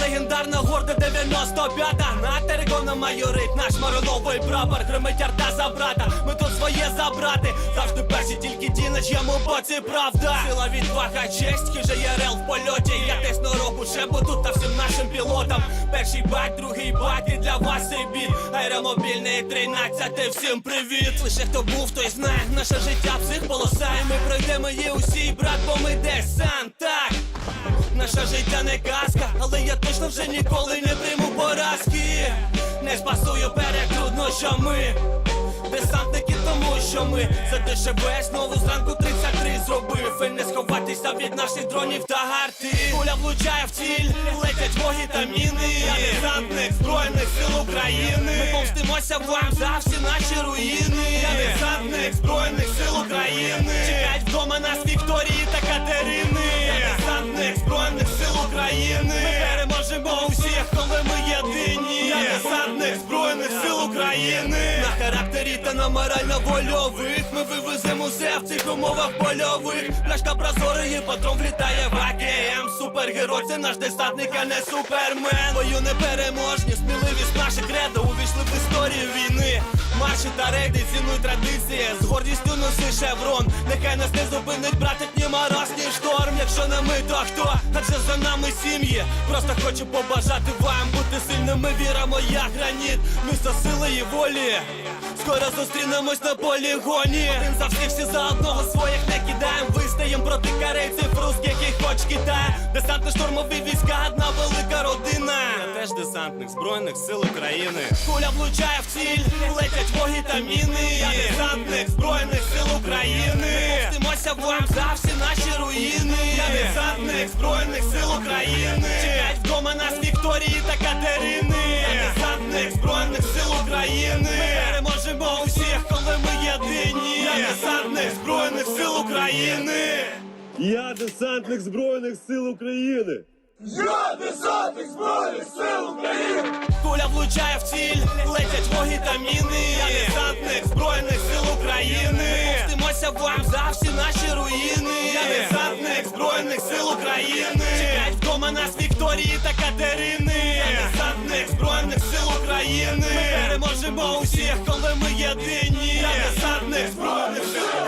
легендарна горда 95-та На терикона майорить наш мароновий прапор Гримить арта за брата, ми тут своє забрати. Завжди перші тільки ті, на чому боці правда. Сила відвага, честь, хижий РЛ в польоті. Я тисну руку шепу тут та всім нашим пілотам. Перший бак, другий бак і для вас цей біт. Аеромобільний 13, всім привіт. Лише хто був, той знає, наше життя псих полоса І ми пройдемо її усі, брат, бо ми десант, так Наша життя не казка, точно вже ніколи не прийму поразки. Не спасую перед труднощами. Десантники, тому що ми за ДШБ знову зранку 33 зробив. І не сховатися від наших дронів та гарти. Куля влучає в ціль, летять воги та міни. Я десантник Збройних сил України. Ми помстимося вам за всі наші руїни. Я десантник Збройних сил України. Чекають вдома нас Вікторії та України. На характері та на морально-вольових Ми вивеземо все в цих умовах польових. Пляшка прозорої, патрон влітає в АКМ. Супергерой, це наш десантник, а не супермен. Бою непереможні, сміливість наших кредо Увійшли в історію війни. Марші та рейди, цінуй традиції. З гордістю носи шеврон. Нехай нас не зупинить, братик, ні мороз, ні шторм Якщо не ми, то хто? Адже за нами сім'ї. Просто хочу побажати вам бути сильними. Віримо, як граніт, місто сили і волі. Скоро зустрінемось на полігоні. Один за всіх, всі за одного своїх не кидаєм Вистаєм проти корейців, русських і хоч Китая Десантно штурмові війська, одна велика родина. Я теж десантник Збройних сил України. Куля влучає в ціль, летять воги та міни. Я десантник Збройних сил України. Ми помстимося вам за всі наші руїни Я Збройних сил України. Чекають вдома нас Вікторії та Катерини. Я десантник Збройних сил України. Ми переможемо усіх, коли ми єдині. Я десантник Збройних сил України. Я десантник Збройних сил України. Куля влучає в ціль, летять воги та міни. Я десантник Збройних сил України Помстимося вам за всі наші руїни. Я десантник Збройних сил України. Чекають вдома нас Вікторії та Катерини. Я десантник Збройних сил України. Ми переможемо усіх, коли ми єдині. Я десантник Збройних сил